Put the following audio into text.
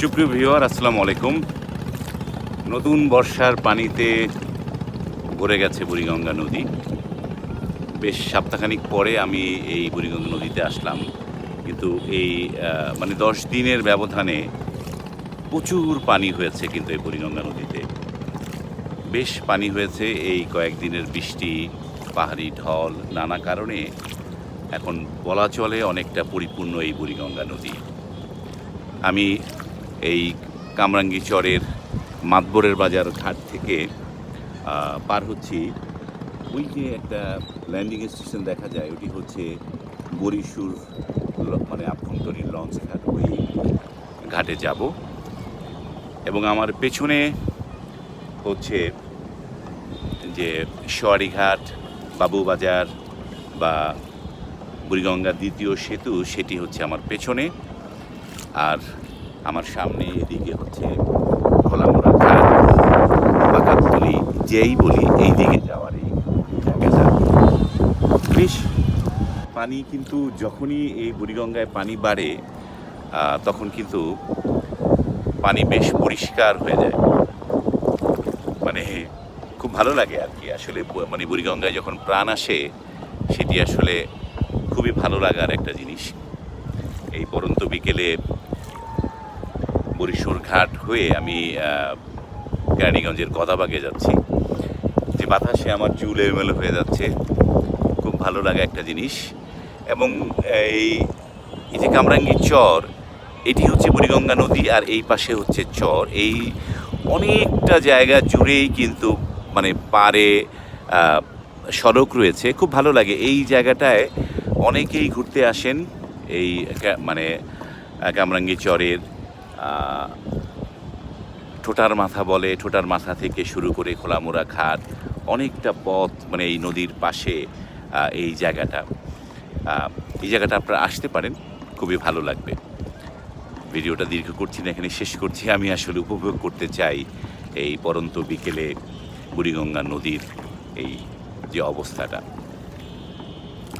সুপ্রিয় ভিউয়ার, আসসালামু আলাইকুম। নতুন বর্ষার পানিতে ভরে গেছে বুড়িগঙ্গা নদী। বেশ সপ্তাহখানিক পরে আমি এই বুড়িগঙ্গা নদীতে আসলাম। কিন্তু এই মানে দশ দিনের ব্যবধানে প্রচুর পানি হয়েছে কিন্তু এই বুড়িগঙ্গা নদীতে। বেশ পানি হয়েছে এই কয়েকদিনের বৃষ্টি, পাহাড়ি ঢল, নানা কারণে এখন বলা চলে অনেকটা পরিপূর্ণ এই বুড়িগঙ্গা নদী। আমি এই কামরাঙ্গি চরের মাতবরের বাজার ঘাট থেকে পার হচ্ছি। ওই যে একটা ল্যান্ডিং স্টেশন দেখা যায়, ওটি হচ্ছে বরিশুর মানে আভ্যন্তরীণ লঞ্চ ঘাট। ওই ঘাটে যাব। এবং আমার পেছনে হচ্ছে যে সোয়ারিঘাট বাবুবাজার বা বুড়িগঙ্গার দ্বিতীয় সেতু, সেটি হচ্ছে আমার পেছনে। আর আমার সামনে এদিকে হচ্ছে খোলামোড়া ঘাট, বাকাতলি, যেই বলি এই দিকে যাওয়ার এই বেশ, পানি কিন্তু যখনই এই বুড়িগঙ্গায় পানি বাড়ে তখন কিন্তু পানি বেশ পরিষ্কার হয়ে যায়। মানে খুব ভালো লাগে আর কি, আসলে মানে বুড়িগঙ্গায় যখন প্রাণ আসে, সেটি আসলে খুবই ভালো লাগার একটা জিনিস। এই পরন্ত বিকেলে বরিশোর ঘাট হয়ে আমি কেরানীগঞ্জের গদাবাগে যাচ্ছি। যে বাতাসে আমার চুল এলোমেলো হয়ে যাচ্ছে, খুব ভালো লাগা একটা জিনিস। এবং এই এই যে কামরাঙ্গীর চর, এটি হচ্ছে বুড়িগঙ্গা নদী আর এই পাশে হচ্ছে চর। এই অনেকটা জায়গা জুড়েই কিন্তু মানে পারে সড়ক রয়েছে। খুব ভালো লাগে। এই জায়গাটায় অনেকেই ঘুরতে আসেন এই মানে কামরাঙ্গী চরের ঠোঁটার মাথা বলে, ঠোঁটার মাথা থেকে শুরু করে খোলামোড়া ঘাট অনেকটা পথ মানে এই নদীর পাশে এই জায়গাটা। এই জায়গাটা আপনারা আসতে পারেন, খুবই ভালো লাগবে। ভিডিওটা দীর্ঘ করছি না, এখানে শেষ করছি। আমি আসলে উপভোগ করতে চাই এই পরন্ত বিকেলে বুড়িগঙ্গা নদীর এই যে অবস্থাটা।